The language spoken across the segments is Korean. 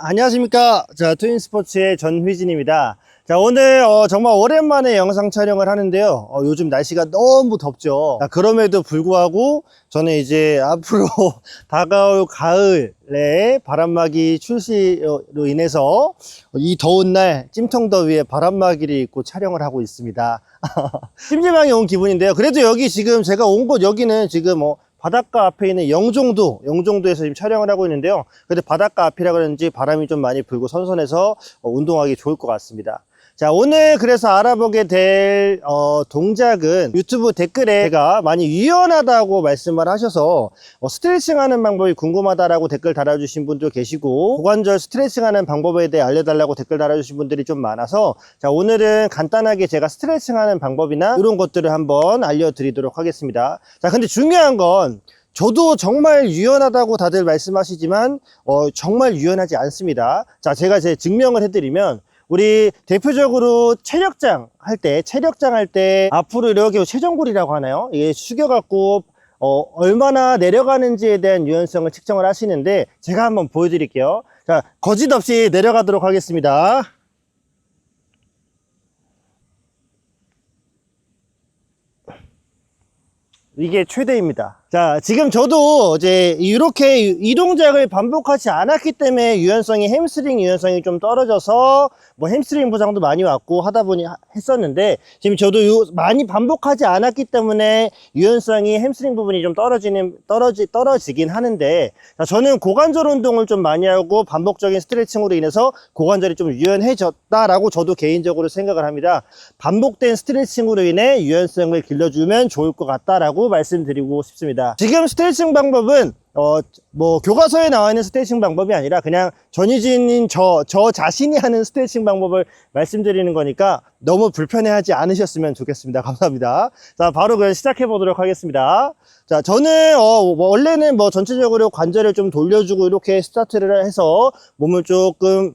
안녕하십니까. 자, 트윈스포츠의 전휘진입니다. 자, 오늘 어, 정말 오랜만에 영상 촬영을 하는데요. 어, 요즘 날씨가 너무 덥죠. 자, 그럼에도 불구하고 저는 이제 앞으로 다가올 가을에 바람막이 출시로 인해서 이 더운 날 찜통더위에 바람막이를 입고 촬영을 하고 있습니다. 심심하게 온 기분인데요. 그래도 여기 지금 제가 온 곳 여기는 지금 뭐 바닷가 앞에 있는 영종도, 영종도에서 지금 촬영을 하고 있는데요. 근데 바닷가 앞이라 그런지 바람이 좀 많이 불고 선선해서 어, 운동하기 좋을 것 같습니다. 자, 오늘 그래서 알아보게 될, 어, 동작은 유튜브 댓글에 제가 많이 유연하다고 말씀을 하셔서 어, 스트레칭 하는 방법이 궁금하다라고 댓글 달아주신 분도 계시고 고관절 스트레칭 하는 방법에 대해 알려달라고 댓글 달아주신 분들이 좀 많아서 자, 오늘은 간단하게 제가 스트레칭 하는 방법이나 이런 것들을 한번 알려드리도록 하겠습니다. 자, 근데 중요한 건 저도 정말 유연하다고 다들 말씀하시지만 어, 정말 유연하지 않습니다. 자, 제가 제 증명을 해드리면 우리 대표적으로 체력장 할 때, 체력장 할 때 앞으로 이렇게 체전골이라고 하나요? 이게 숙여갖고 어, 얼마나 내려가는지에 대한 유연성을 측정을 하시는데 제가 한번 보여드릴게요. 자, 거짓 없이 내려가도록 하겠습니다. 이게 최대입니다. 자, 지금 저도 이제 이렇게 이 동작을 반복하지 않았기 때문에 유연성이 햄스트링 유연성이 좀 떨어져서 뭐 햄스트링 부상도 많이 왔고 하다 보니 하- 했었는데 지금 저도 요 많이 반복하지 않았기 때문에 유연성이 햄스트링 부분이 좀 떨어지는 떨어지 떨어지긴 하는데 자, 저는 고관절 운동을 좀 많이 하고 반복적인 스트레칭으로 인해서 고관절이 좀 유연해졌다라고 저도 개인적으로 생각을 합니다. 반복된 스트레칭으로 인해 유연성을 길러주면 좋을 것 같다라고 말씀드리고 싶습니다. 지금 스트레칭 방법은 어, 뭐, 교과서에 나와 있는 스트레칭 방법이 아니라 그냥 전유진인 저, 저 자신이 하는 스트레칭 방법을 말씀드리는 거니까 너무 불편해하지 않으셨으면 좋겠습니다. 감사합니다. 자, 바로 그냥 시작해 보도록 하겠습니다. 자, 저는, 어, 뭐 원래는 뭐 전체적으로 관절을 좀 돌려주고 이렇게 스타트를 해서 몸을 조금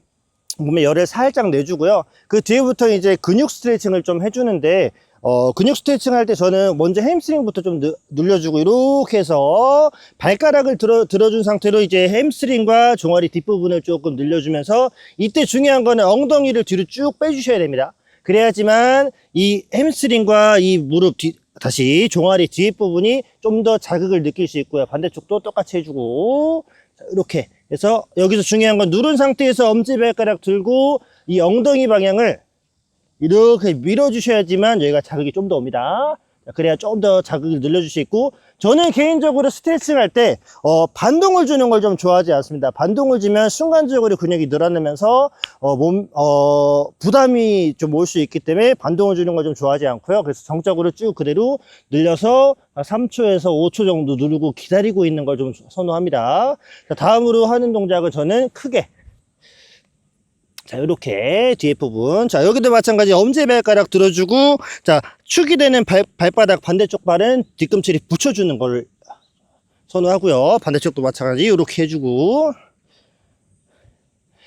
몸에 열을 살짝 내주고요. 그 뒤에부터 이제 근육 스트레칭을 좀 해주는데, 어, 근육 스트레칭 할 때 저는 먼저 햄스트링부터 좀 누- 눌려주고, 이렇게 해서 발가락을 들어, 들어준 상태로 이제 햄스트링과 종아리 뒷부분을 조금 늘려주면서, 이때 중요한 거는 엉덩이를 뒤로 쭉 빼주셔야 됩니다. 그래야지만 이 햄스트링과 이 무릎 뒤, 다시 종아리 뒷부분이 좀 더 자극을 느낄 수 있고요. 반대쪽도 똑같이 해주고, 자, 이렇게 해서 여기서 중요한 건 누른 상태에서 엄지발가락 들고 이 엉덩이 방향을 이렇게 밀어주셔야지만 여기가 자극이 좀 더 옵니다. 자, 그래야 좀 더 자극을 늘려줄 수 있고 저는 개인적으로 스트레칭 할때 어, 반동을 주는 걸 좀 좋아하지 않습니다. 반동을 주면 순간적으로 근육이 늘어나면서 어, 몸 어, 부담이 좀 올 수 있기 때문에 반동을 주는 걸 좀 좋아하지 않고요. 그래서 정적으로 쭉 그대로 늘려서 3초에서 5초 정도 누르고 기다리고 있는 걸 좀 선호합니다. 자, 다음으로 하는 동작을 저는 크게 자, 이렇게 뒤에 부분. 자, 여기도 마찬가지 엄지발가락 들어주고, 자, 축이 되는 발, 발바닥 반대쪽 발은 뒤꿈치를 붙여주는 걸 선호하고요. 반대쪽도 마찬가지 이렇게 해주고.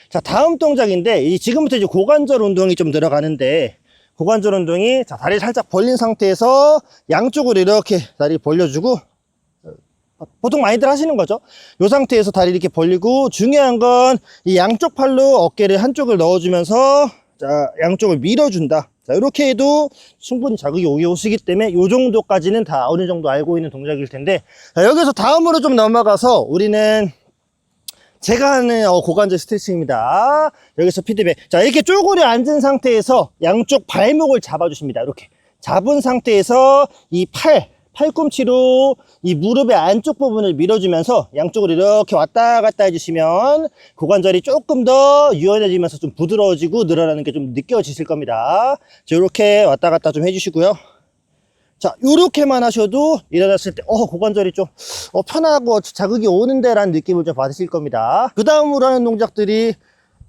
자, 다음 동작인데, 이 지금부터 이제 고관절 운동이 좀 들어가는데, 고관절 운동이, 자, 다리 살짝 벌린 상태에서 양쪽으로 이렇게 다리 벌려주고, 보통 많이들 하시는 거죠. 이 상태에서 다리 이렇게 벌리고 중요한 건 이 양쪽 팔로 어깨를 한쪽을 넣어주면서 자 양쪽을 밀어준다. 자 이렇게 해도 충분히 자극이 오시기 때문에 이 정도까지는 다 어느 정도 알고 있는 동작일 텐데 자, 여기서 다음으로 좀 넘어가서 우리는 제가 하는 어, 고관절 스트레칭입니다. 여기서 피드백. 자, 이렇게 쪼그려 앉은 상태에서 양쪽 발목을 잡아주십니다. 이렇게. 잡은 상태에서 이 팔, 팔꿈치로 이 무릎의 안쪽 부분을 밀어주면서 양쪽으로 이렇게 왔다 갔다 해주시면 고관절이 조금 더 유연해지면서 좀 부드러워지고 늘어나는 게 좀 느껴지실 겁니다. 자, 이렇게 왔다 갔다 좀 해주시고요. 자, 요렇게만 하셔도 일어났을 때, 어, 고관절이 좀, 어, 편하고 자극이 오는데 라는 느낌을 좀 받으실 겁니다. 그 다음으로 하는 동작들이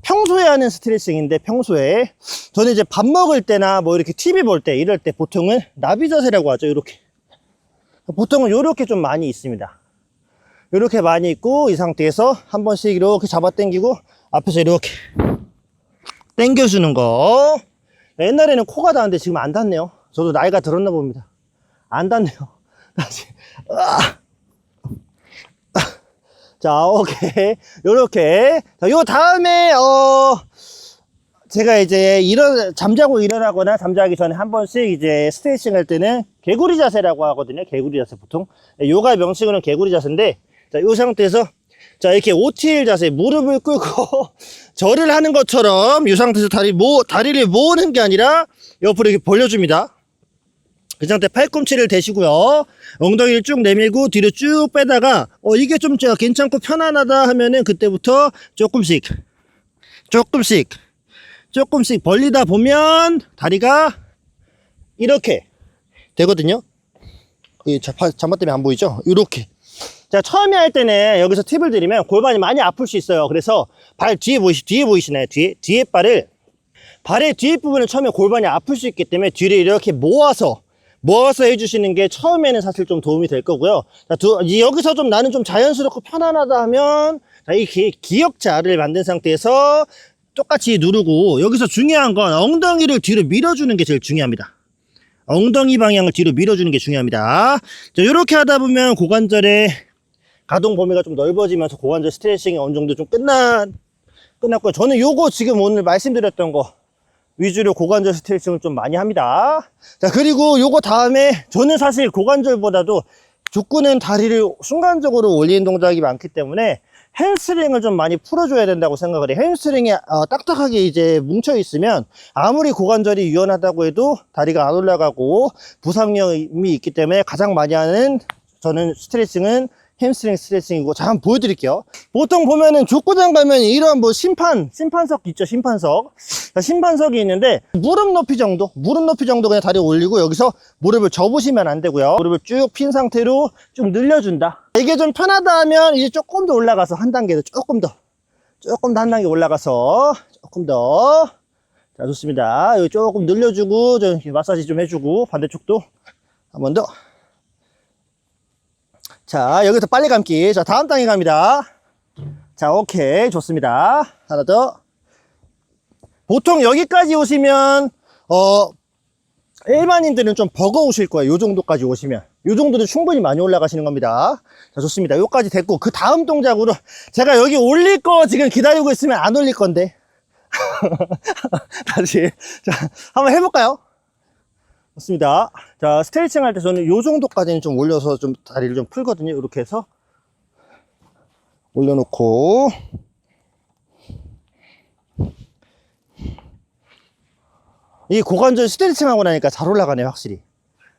평소에 하는 스트레칭인데, 평소에. 저는 이제 밥 먹을 때나 뭐 이렇게 TV 볼 때, 이럴 때 보통은 나비 자세라고 하죠. 이렇게. 보통은 요렇게 좀 많이 있습니다. 이렇게 많이 있고, 이 상태에서 한 번씩 이렇게 잡아 당기고, 앞에서 이렇게 당겨주는 거. 옛날에는 코가 닿는데 지금 안 닿네요. 저도 나이가 들었나 봅니다. 안 닿네요. 다시. 아. 자, 오케이. 요렇게. 자, 요 다음에, 어, 제가 이제 일어, 잠자고 일어나거나 잠자기 전에 한 번씩 이제 스트레칭 할 때는 개구리 자세라고 하거든요. 개구리 자세 보통. 요가 명칭으로는 개구리 자세인데, 자, 요 상태에서, 자, 이렇게 OTL 자세, 무릎을 꿇고 절을 하는 것처럼 이 상태에서 다리 모, 다리를 모으는 게 아니라 옆으로 이렇게 벌려줍니다. 그 상태 팔꿈치를 대시고요. 엉덩이를 쭉 내밀고 뒤로 쭉 빼다가 어 이게 좀 제가 괜찮고 편안하다 하면은 그때부터 조금씩 조금씩 조금씩 벌리다 보면 다리가 이렇게 되거든요. 이 잠바, 때문에 안 보이죠? 이렇게. 자, 처음에 할 때는 여기서 팁을 드리면 골반이 많이 아플 수 있어요. 그래서 발 뒤에 보이시, 뒤에 보이시나요? 뒤에, 뒤에 발을 발의 뒷부분을 처음에 골반이 아플 수 있기 때문에 뒤를 이렇게 모아서 모아서 해주시는 게 처음에는 사실 좀 도움이 될 거고요. 자, 두, 이- 여기서 좀 나는 좀 자연스럽고 편안하다 하면 자, 이 기, 기역자를 만든 상태에서 똑같이 누르고 여기서 중요한 건 엉덩이를 뒤로 밀어주는 게 제일 중요합니다. 엉덩이 방향을 뒤로 밀어주는 게 중요합니다. 자, 이렇게 하다 보면 고관절의 가동 범위가 좀 넓어지면서 고관절 스트레칭이 어느 정도 좀 끝난 끝났고요. 저는 요거 지금 오늘 말씀드렸던 거 위주로 고관절 스트레칭을 좀 많이 합니다. 자, 그리고 요거 다음에 저는 사실 고관절보다도 족구는 다리를 순간적으로 올리는 동작이 많기 때문에 햄스트링을 좀 많이 풀어줘야 된다고 생각을 해요. 햄스트링이 어, 딱딱하게 이제 뭉쳐 있으면 아무리 고관절이 유연하다고 해도 다리가 안 올라가고 부상력이 있기 때문에 가장 많이 하는 저는 스트레칭은 햄스트링 스트레칭이고 자 한번 보여드릴게요. 보통 보면은 족구장 가면 이런 뭐 심판 심판석 있죠 심판석. 자, 심판석이 있는데 무릎 높이 정도 무릎 높이 정도 그냥 다리 올리고 여기서 무릎을 접으시면 안 되고요. 무릎을 쭉 핀 상태로 쭉 늘려준다. 이게 좀 편하다 하면 이제 조금 더 올라가서 한 단계 더 조금 더 조금 더 한 단계 올라가서 조금 더. 자, 좋습니다. 여기 조금 늘려주고, 좀 마사지 좀 해주고, 반대쪽도 한 번 더. 자, 여기서 빨리 감기. 자, 다음 단계 갑니다. 자, 오케이. 좋습니다. 하나 더. 보통 여기까지 오시면, 어, 일반인들은 좀 버거우실 거예요. 요 정도까지 오시면. 요 정도도 충분히 많이 올라가시는 겁니다. 자, 좋습니다. 요까지 됐고, 그 다음 동작으로 제가 여기 올릴 거 지금 기다리고 있으면 안 올릴 건데. 다시. 자, 한번 해볼까요? 좋습니다. 자, 스트레칭 할 때 저는 요 정도까지는 좀 올려서 좀 다리를 좀 풀거든요. 이렇게 해서. 올려놓고. 이 고관절 스트레칭 하고 나니까 잘 올라가네요, 확실히.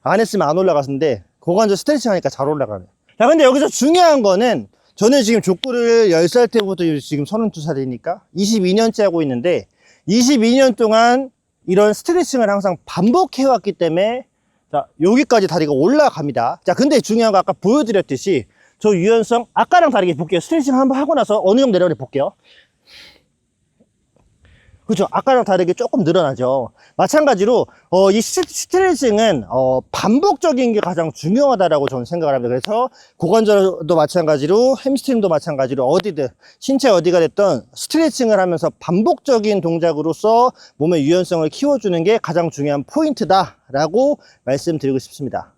안 했으면 안 올라갔는데, 고관절 스트레칭 하니까 잘 올라가네. 자, 근데 여기서 중요한 거는, 저는 지금 족구를 10살 때부터 지금 32살이니까 22년째 하고 있는데, 22년 동안 이런 스트레칭을 항상 반복해왔기 때문에, 자, 여기까지 다리가 올라갑니다. 자, 근데 중요한 거 아까 보여드렸듯이, 저 유연성, 아까랑 다르게 볼게요. 스트레칭 한번 하고 나서 어느 정도 내려가 볼게요. 그죠? 아까랑 다르게 조금 늘어나죠. 마찬가지로 어, 이 스- 스트레칭은 어, 반복적인 게 가장 중요하다라고 저는 생각을 합니다. 그래서 고관절도 마찬가지로 햄스트링도 마찬가지로 어디든 신체 어디가 됐던 스트레칭을 하면서 반복적인 동작으로서 몸의 유연성을 키워주는 게 가장 중요한 포인트다라고 말씀드리고 싶습니다.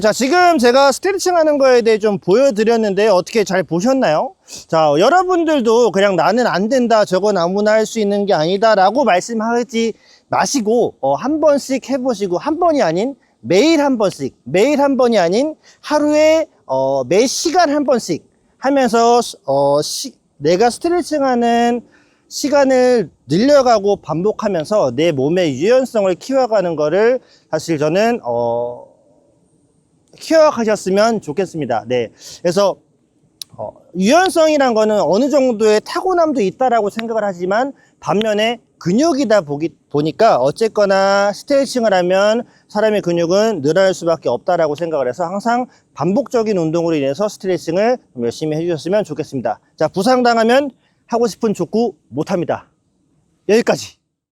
자, 지금 제가 스트레칭 하는 거에 대해 좀 보여드렸는데 어떻게 잘 보셨나요? 자, 여러분들도 그냥 나는 안 된다, 저건 아무나 할 수 있는 게 아니다 라고 말씀하지 마시고 어, 한 번씩 해보시고 한 번이 아닌 매일 한 번씩, 매일 한 번이 아닌 하루에 어, 매 시간 한 번씩 하면서 어, 시- 내가 스트레칭 하는 시간을 늘려가고 반복하면서 내 몸의 유연성을 키워가는 거를 사실 저는 어, 키워가셨으면 좋겠습니다. 네. 그래서, 어, 유연성이란 거는 어느 정도의 타고남도 있다라고 생각을 하지만 반면에 근육이다 보기, 보니까 어쨌거나 스트레칭을 하면 사람의 근육은 늘어날 수밖에 없다라고 생각을 해서 항상 반복적인 운동으로 인해서 스트레칭을 좀 열심히 해주셨으면 좋겠습니다. 자, 부상당하면 하고 싶은 족구 못합니다. 여기까지.